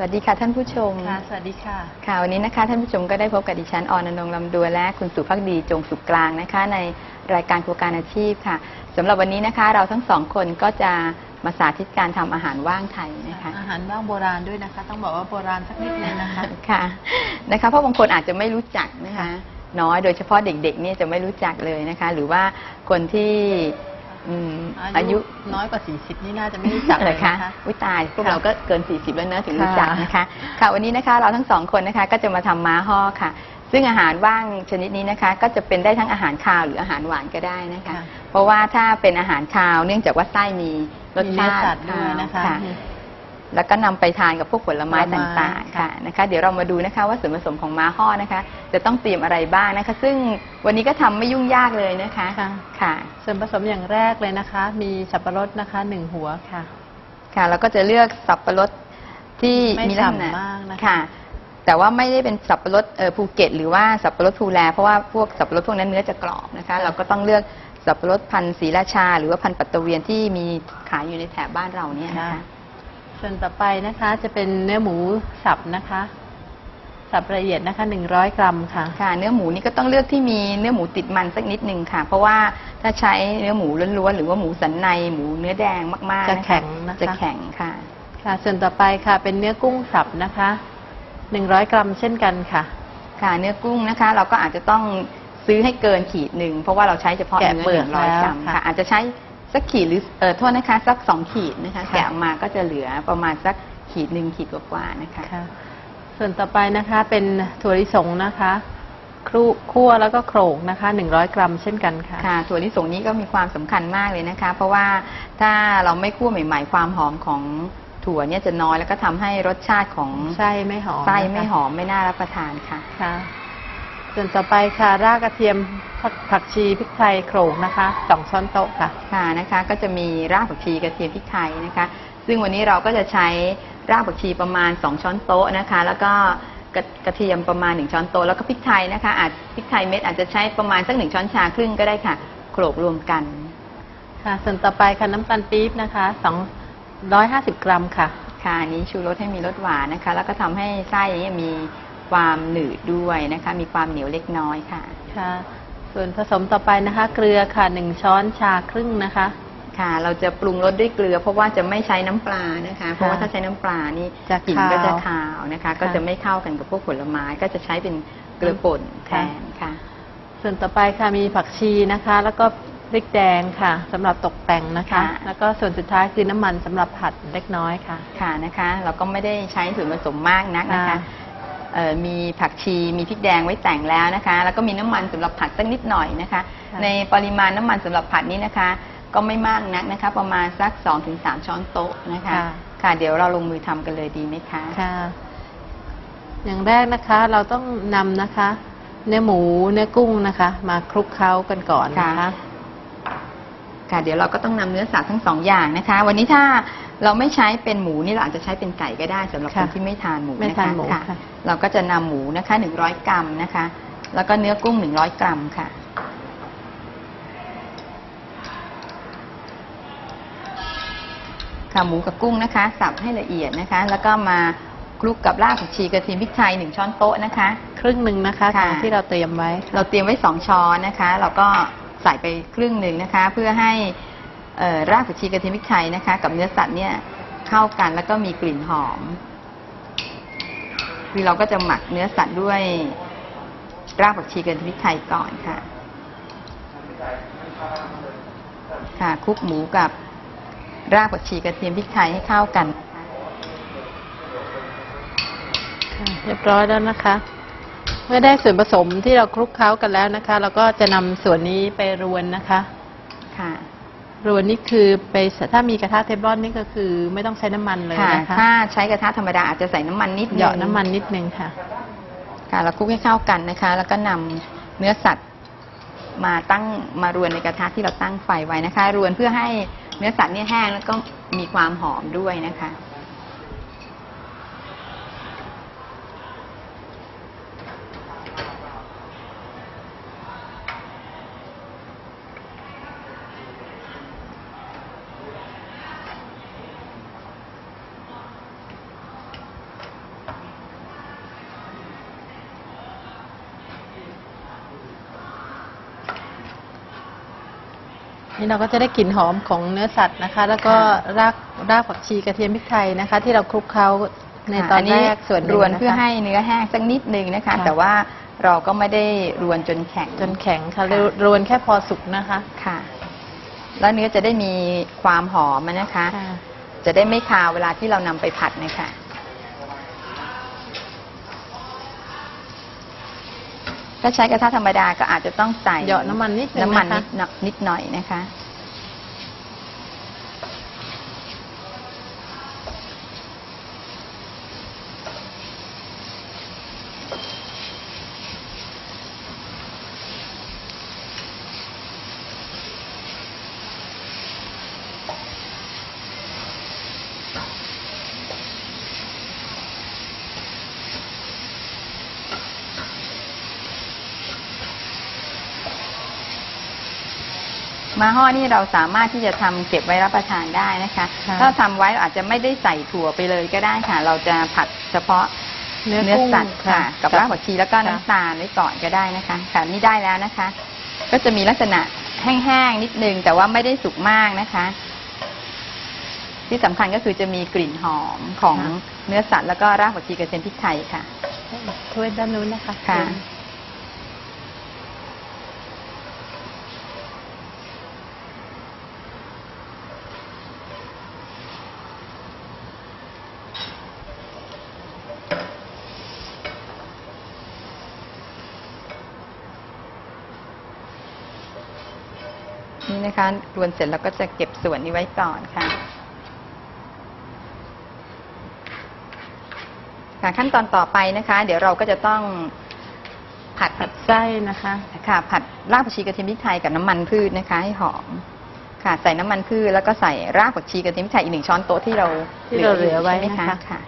วัสดีค่ะท่านผู้ชม ค่ะ สวัสดีค่ะ ค่ะ วันนี้นะคะท่านผู้ชมก็ได้พบกับดิฉันออนอนงค์ลำดวนและคุณสุภักดีจงสุขกลางนะคะ ในรายการครัวการอาชีพค่ะสำหรับวันนี้นะคะเราทั้งสองคนก็จะมาสาธิตการทำอาหารว่างไทยนะคะ อาหารว่างโบราณด้วยนะคะ ต้องบอกว่าโบราณสักนิดนึงนะคะ ค่ะ นะคะ เพราะบางคนอาจจะไม่รู้จักนะคะค่ะน้อย โดยเฉพาะเด็กๆเนี่ยจะไม่รู้จักเลยนะคะ หรือว่าคนที่ อืมอายุน้อยกว่า 40 นี่น่าจะไม่รู้จักเหเลรอยนะคะวิตายพวกค่ะเราก็เกิน 40 แล้วเนอะถึงรู้ค่ะจักนะคะค่ะวันนี้นะคะเราทั้งสองคนนะคะก็จะมาทำม้าห่อค่ะ ซึ่งอาหารว่างชนิดนี้นะคะ ก็จะเป็นได้ทั้งอาหารคาวหรืออาหารหวานก็ได้นะคะค่ะเพราะว่าถ้าเป็นอาหารคาวเนื่องจากว่าไส้มีรสมีเนื้ชาอติสัตว์ด้วยนะคะค่ะ แล้วก็นำไปทานกับพวกผลไม้ผลไม้ต่างๆค่ะค่ะนะคะ เดี๋ยวเรามาดูนะคะว่าส่วนผสมของม้าห่อนะคะ จะต้องเตรียมอะไรบ้างนะคะ ซึ่งวันนี้ก็ทำไม่ยุ่งยากเลยนะคะค่ะ ค่ะส่วนผสมอย่างแรกเลยนะคะ มีสับปะรดนะคะหนึ่งหัวค่ะ ค่ะแล้วก็จะเลือกสับปะรดที่ไม่มีลักษณะฉ่ำมากนะคะ ค่ะ แต่ว่าไม่ได้เป็นสับปะรดเอ่อภูเก็ต หรือว่าสับปะรดภูแลเพราะว่าพวกสับปะรดพวกนั้นเนื้อจะกรอบนะคะ เราก็ต้องเลือกสับปะรดพันธุ์ศรีราชา หรือว่าพันธุ์ปัตตะเวียนที่มีขายอยู่ในแถบบ้านเราเนี่ยนะคะ ส่วนต่อไปนะคะจะเป็นเนื้อหมูสับนะคะ สับละเอียดนะคะ100 กรัมค่ะ ค่ะ เนื้อหมูนี่ก็ต้องเลือกที่มีเนื้อหมูติดมันสักนิดหนึ่งค่ะ เพราะว่าถ้าใช้เนื้อหมูล้วนๆหรือว่าหมูสันในหมูเนื้อแดงมากๆจะนคแข็งนะคะ จะแข็งค่ะ ค่ะ ส่วนต่อไปค่ะเป็นเนื้อกุ้งสับนะคะ100 กรัมเช่นกันค่ะ ค่ะ เนื้อกุ้งนะคะ เราก็อาจจะต้องซื้อให้เกินขีดหนึ่งเพราะว่าเราใช้เฉพาะแกะเนื้อเปลืหอกนึ่งร้อยแล้วกรัมค่ะ ค่ะ อาจจะใช้ สักขีดหรือเออโทษนะคะ สักสองขีดนะคะค่ะ แกะออกมาก็จะเหลือประมาณสักขีดหนึ่งขีดกว่าๆนะคะ ค่ะ ส่วนต่อไปนะคะเป็นถั่วลิสงนะคะครุคั่วแล้วก็โขลกนะคะ 100 กรัมเช่นกันค่ะ ค่ะถั่วลิสงนี้ก็มีความสำคัญมากเลยนะคะ เพราะว่าถ้าเราไม่คั่วใหม่ ๆ ความหอมของถั่วเนี่ยจะน้อยแล้วก็ทำให้รสชาติของไส้ไม่หอมไส้นะคะไม่หอมไม่น่ารับประทานค่ะ ค่ะ ส่วนต่อไปค่ะรากกระเทียมผักผักชีพริกไทยโขลกนะคะสองช้อนโต๊ะค่ะค่ะนะคะ ก็จะมีรากผักชีกระเทียมพริกไทยนะคะ ซึ่งวันนี้เราก็จะใช้รากผักชีประมาณ 2 ช้อนโต๊ะนะคะ แล้วก็กระกระเทียมประมาณ 1 ช้อนโต๊ะแล้วก็พริกไทยนะคะอาจพริกไทยเม็ดอาจจะใช้ประมาณสักหนึ่งช้อนชาครึ่งก็ได้ค่ะโขลกรวมกันค่ะส่วนต่อไปค่ะน้ำตาลปี๊บนะคะ250 กรัมค่ะ ค่ะอันนี้ชูรสให้มีรสหวานนะคะ แล้วก็ทำให้ไส้เนี่ยมี ความหนืดด้วยนะคะ มีความเหนียวเล็กน้อยค่ะ ค่ะ ส่วนผสมต่อไปนะคะ เกลือค่ะหนึ่งช้อนชาครึ่งนะคะ ค่ะ เราจะปรุงรสด้วยเกลือ เพราะว่าจะไม่ใช้น้ำปลานะคะ เพราะว่าถ้าใช้น้ำปลานี่จะกลิ่นคาวก็จะคาวนะคะ ก็จะไม่เข้ากันกับพวกผลไม้ ก็จะใช้เป็นเกลือป่นแทค่ะนค่ะ ส่วนต่อไปค่ะมีผักชีนะคะ แล้วก็พริกแดงค่ะสำหรับตกแต่งนะคะค่ะแล้วก็ส่วนสุดท้ายคือน้ำมันสำหรับผัดเล็กน้อยค่ะ ค่ะนะคะ เราก็ไม่ได้ใช้ส่วนผสมมากนักนะคะค่ะเอ่อ มีผักชีมีพริกแดงไว้แต่งแล้วนะคะ แล้วก็มีน้ำมันสำหรับผัดสักนิดหน่อยนะคะค่ะในปริมาณน้ำมันสำหรับผัดนี้นะคะ ก็ไม่มากนักนะคะ ประมาณสัก 2-3 ช้อนโต๊ะนะคะ ค่ะ ค่ะเดี๋ยวเราลงมือทำกันเลยดีไหมคะ ค่ะ อย่างแรกนะคะเราต้องนำนะคะ เนื้อหมูเนื้อกุ้งนะคะ มาคลุกเคล้ากันก่อนนะคะ ค่ะค่ะเดี๋ยวเราก็ต้องนำเนื้อสัตว์ทั้งสองอย่างนะคะ วันนี้ถ้า เราไม่ใช้เป็นหมูนี่เราอาจจะใช้เป็นไก่ก็ได้สำหรับคนค่ะที่ไม่ทานหมูไม่นะคะทานหมูค่ะค่ะ เราก็จะนำหมูนะคะ 100 กรัมนะคะ แล้วก็เนื้อกุ้ง 100 กรัมค่ะ ค่ะหมูกับกุ้งนะคะ สับให้ละเอียดนะคะ แล้วก็มาคลุกกับรากผักชีกระเทียมพริกไทยหนึ่งช้อนโต๊ะนะคะ ครึ่งหนึ่งนะคะค่ะ ของที่เราเตรียมไว้ค่ะเราเตรียมไว้สองช้อนนะคะ เราก็ใส่ไปครึ่งหนึ่งนะคะ เพื่อให้เอ่อ รากผักชีกระเทียมพริกไทยนะคะ กับเนื้อสัตว์เนี่ยเข้ากันแล้วก็มีกลิ่นหอมคือเราก็จะหมักเนื้อสัตว์ด้วยรากผักชีกระเทียมพริกไทยก่อนค่ะ ค่ะคลุกหมูกับรากผักชีกระเทียมพริกไทยให้เข้ากันค่ะเรียบร้อยแล้วนะคะ เมื่อได้ส่วนผสมที่เราคลุกเคล้ากันแล้วนะคะ เราก็จะนำส่วนนี้ไปรวนนะคะ รวนนี่คือไปถ้ามีกระทะเทฟลอนนี่ก็คือไม่ต้องใช้น้ำมันเลยค่ะนะคะถ้าใช้กระทะธรรมดาอาจจะใส่น้ำมันนิดนึงเหยาะน้ำมันนิดนึงค่ะ ค่ะเราคลุกให้เข้ากันนะคะ แล้วก็นำเนื้อสัตว์มาตั้งมารวนในกระทะที่เราตั้งไฟไว้นะคะ รวนเพื่อให้เนื้อสัตว์เนี่ยแห้งแล้วก็มีความหอมด้วยนะคะ นี่เราก็จะได้กลิ่นหอมของเนื้อสัตว์นะคะ แล้วก็ค่ะรากรากผักชีกระเทียมพริกไทยนะคะ ที่เราคลุกเคล้าในตอนแรกส่วนหนึ่รงวนนะคะเพื่อให้เนื้อแห้งสักนิดนึงนะคะค่ะแต่ว่าเราก็ไม่ได้รวนจนแข็งจนแข็งค่ะค่ะรวนแค่พอสุกนะคะค่ะ แล้วเนื้อจะได้มีความหอมนะคะค่ะจะได้ไม่คาวเวลาที่เรานำไปผัดนะคะ ถ้าใช้กระทะธรรมดาก็อาจจะต้องใส่เหยาะน้ำมันนิดนึงน้ำมันนะคะนิดหน่อยนิดหน่อยนะคะ มาห่อนี่เราสามารถที่จะทำเก็บไว้รับประทานได้นะคะ ค่ะ ถ้าทำไว้อาจจะไม่ได้ใส่ถั่วไปเลยก็ได้ค่ะ เราจะผัดเฉพาะเนื้อเนื้อกุ้งสัตว์ค่ะ กับรากผักชีแล้วก็ค่ะน้ำตาลไว้ก่อนก็ได้นะคะค่ะนี่ได้แล้วนะคะ ก็จะมีลักษณะแห้งๆนิดนึงแต่ว่าไม่ได้สุกมากนะคะ ที่สำคัญก็คือจะมีกลิ่นหอมของเนื้อสัตว์แล้วก็รากผักชีกระเทียมพริกไทยค่ะ ถ้วยด้านนู้นนะคะค่ะ นี่นะคะรวนเสร็จแล้วก็จะเก็บส่วนนี้ไว้ก่อนค่ะค่ะขั้นตอนต่อไปนะคะ เดี๋ยวเราก็จะต้องผัดผัดไส้นะคะค่ะ ผัดรากผักชีกระเทียมพริกไทยกับน้ำมันพืชนะคะ ให้หอมค่ะใส่น้ำมันพืชแล้วก็ใส่รากผักชีกระเทียมพริกไทยอีกหนึ่งช้อนโต๊ะที่เราที่เราเหลือไว้ใช่มนะคะค่ะ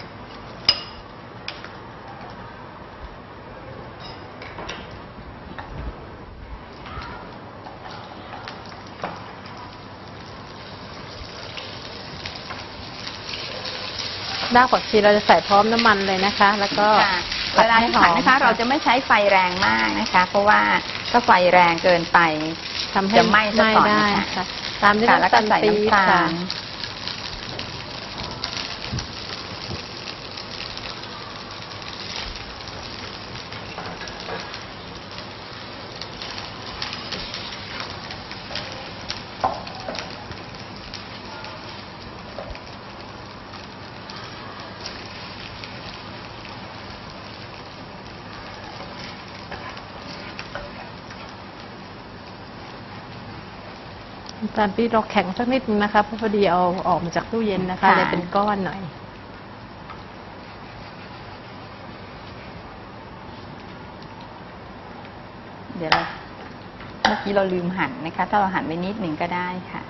รากผักชีเราจะใส่พร้อมน้ำมันเลยนะคะ แล้วก็ค่ะผัเวดลาให้ที่หอผัดมนะคะ เราจะไม่ใช้ไฟแรงมากนะคะ เพราะว่าถ้าไฟแรงเกินไป ทำให้จะไหม้ซะก่อนได้นะคะ ค่ะตามด้วยค่ะแล้วน้ำก็ตาลใส่ปี๊บน้ำตาค่ะ ลน้ำตาลปี๊บเราแข็งสักนิดนึงนะคะเพราะพอดีเอาออกมาจากตู้เย็นนะคะค่ะ เลยเป็นก้อนหน่อย เดี๋ยวเราเมื่อกี้เราลืมหั่นนะคะ ถ้าเราหั่นไว้นิดหนึ่งก็ได้ค่ะ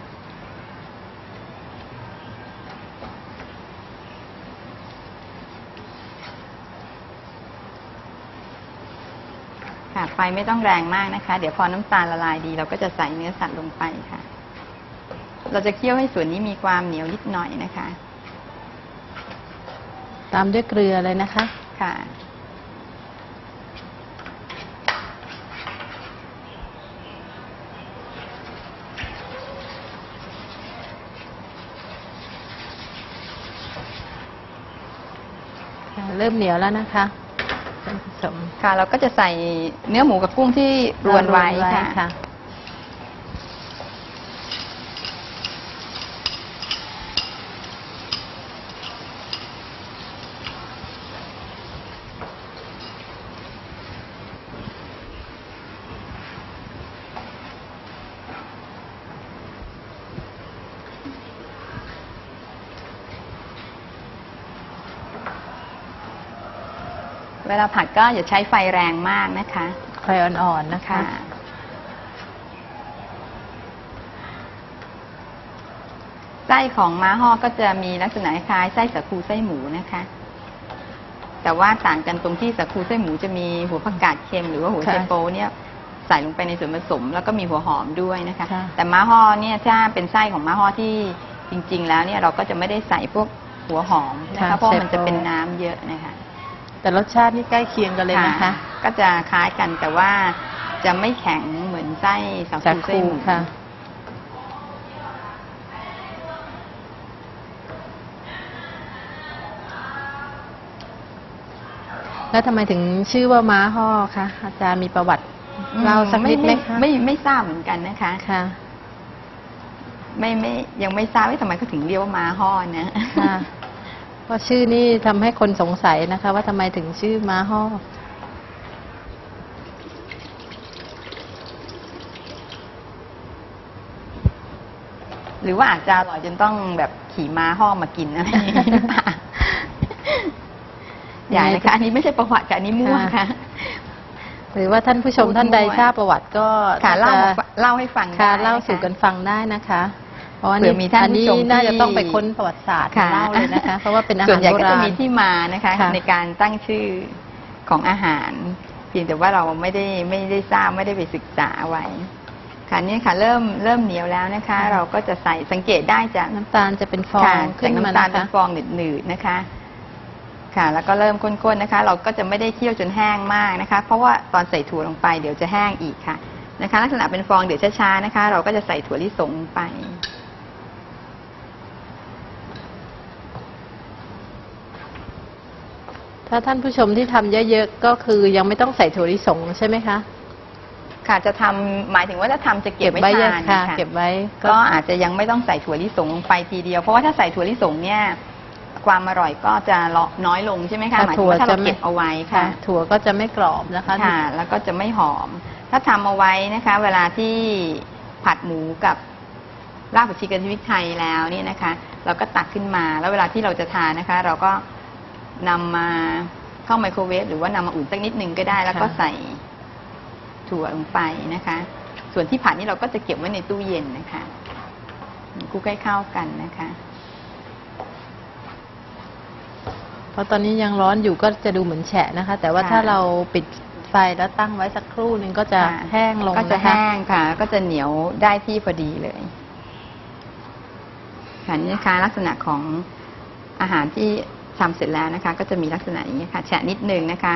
ค่ะไฟไม่ต้องแรงมากนะคะ เดี๋ยวพอน้ำตาลละลายดี เราก็จะใส่เนื้อสัตว์ลงไปค่ะ เราจะเคี่ยวให้ส่วนนี้มีความเหนียวนิดหน่อยนะคะ ตามด้วยเกลือเลยนะคะค่ะค่ะ เริ่มเหนียวแล้วนะคะส่วนผสม ค่ะ เราก็จะใส่เนื้อหมูกับกุ้งที่รวนไว้ค่ะ เวลาผัดก็อย่าใช้ไฟแรงมากนะคะไฟอ่อนๆนะคะค่ะไส้ของม้าฮอกก็จะมีลักษณะคล้ายไส้สาคูไส้หมูนะคะ แต่ว่าต่างกันตรงที่สาคูไส้หมูจะมีหัวผักกาดเค็มหรือว่าหัวค่ะไชโป๊เนี่ยใส่ลงไปในส่วนผสม แล้วก็มีหัวหอมด้วยนะคะค่ะแต่ม้าฮอเนี่ยถ้าเป็นไส้ของม้าฮอที่จริง ๆ แล้วเนี่ยเราก็จะไม่ได้ใส่พวกหัวหอมนะคะเพราะมันจะเป็นน้ำเยอะนะคะ แต่รสชาตินี่ใกล้เคียงกันเลยนะคะ ก็จะคล้ายกันแต่ว่าจะไม่แข็งเหมือนไส้สาคูไส้มูค่ะ แล้วทำไมถึงชื่อว่าม้าห่อคะอาจารย์มีประวัติเล่าสักนิดไหมคะไม่ไม่ทราบเหมือนกันนะคะค่ะไม่ไม่ยังไม่ทราบว่าทำไมเขาถึงเรียกว่าม้าห่อนะ เพราะชื่อนี่ทำให้คนสงสัยนะคะ ว่าทำไมถึงชื่อม้าห่อหรือว่าอาจจะอร่อยจนต้องแบบขี่ม้าห้อมากินอะไรอย่างนี้หรือเปล่าอย่านะคะอันนี้ไม่ใช่ประวัติค่ะอันนี้มั่วค่ะหรือว่าท่านผู้ชมท่านใดทราบประวัติก็ค่ะเล่าจะมาเล่าให้ฟังค่ะได้เล่านะคะสู่กันฟังได้นะคะเพ ราะว่าเผื่อมีท่านอันนี้ผู้ชมที่น่าจะต้องไปค้นประวัติศาสตร์ค่ะมาเล่าเลยนะคะ เพราะว่าเป็นอาหารส่วนใหญ่โบก็ราจะณมีที่มานะคะ ค่ะ ในการตั้งชื่อของอาหารเพียงแต่ว่าเราไม่ได้ไม่ได้ทราบไม่ได้ไปศึกษาไว้ค่ะเนี่ยค่ะเริ่มเริ่มเหนียวแล้วนะคะ เราก็จะใส่สังเกตได้จาก น้ำตาลจะเป็นฟองค่ะขึ้จากนมาน้ำตาลนะเป็นคะฟองหนืดๆนะคะ ค่ะ แล้วก็เริ่มข้นๆนะคะ เราก็จะไม่ได้เคี่ยวจนแห้งมากนะคะ เพราะว่าตอนใส่ถั่วลงไปเดี๋ยวจะแห้งอีกค่ะนะคะ ลักษณะเป็นฟองเดี๋ยวช้าๆนะคะ เราก็จะใส่ถั่วลิสงลงไป ถ้าท่านผู้ชมที่ทำเยอะๆก็คือยังไม่ต้องใส่ถั่วลิสงใช่ไหมคะค่ะจะทำหมายถึงว่าจะทำจะเก็บไว้ไว้ทาเยอะนค่ะค่ะ เก็บไว้ก็อาจจะยังไม่ต้องใส่ถั่วลิสงลงไปทีเดียว เพราะว่าถ้าใส่ถั่วลิสงเนี่ย ความอร่อยก็จะน้อยลงใช่ไหมคะหมายถึงว่าถ้าเราเก็บเอาไว้ค่ะค่ะถั่วก็จะไม่กรอบนะคะ ค่ะ แล้วก็จะไม่หอม ถ้าทำเอาไว้นะคะ เวลาที่ผัดหมูกับรากผักชีกระเทียมพริกไทยแล้วเนี่ยนะคะ เราก็ตักขึ้นมาแล้วเวลาที่เราจะทานนะคะ เราก็ นำมาเข้าไมโครเวฟหรือว่านำมาอุ่นสักนิดนึงก็ได้ แล้วก็ใส่ถั่วลงไปนะคะ ส่วนที่ผัดนี่เราก็จะเก็บไว้ในตู้เย็นนะคะคลุกให้เข้ากันนะคะ เพราะตอนนี้ยังร้อนอยู่ก็จะดูเหมือนแฉะนะคะ แต่ว่าค่ะถ้าเราปิดไฟแล้วตั้งไว้สักครู่หนึ่งก็จะค่ะแห้งลงก็จะนคแห้งค่ะ ก็จะเหนียวได้ที่พอดีเลยค่ะนี่นะคะลักษณะของอาหารที่ ทำเสร็จแล้วนะคะ ก็จะมีลักษณะอย่างนี้ค่ะแฉะนิดนึงนะคะ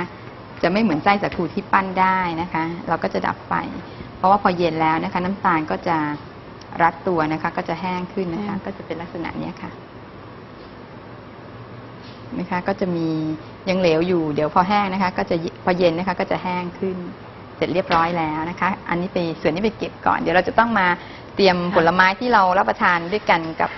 จะไม่เหมือนไส้สาคูที่ปั้นได้นะคะ เราก็จะดับไฟ เพราะว่าพอเย็นแล้วนะคะ น้ำตาลก็จะรัดตัวนะคะ ก็จะแห้งขึ้นนะคะ ก็จะเป็นลักษณะเนี้ยค่ะนะคะ ก็จะมียังเหลวอยู่เดี๋ยวพอแห้งนะคะ ก็จะพอเย็นนะคะ ก็จะแห้งขึ้นเสร็จเรียบร้อยแล้วนะคะ อันนี้ไปส่วนนี้ไปเก็บก่อน เดี๋ยวเราจะต้องมาเตรียมผลไม้ที่เรารับประทานด้วยกันกับ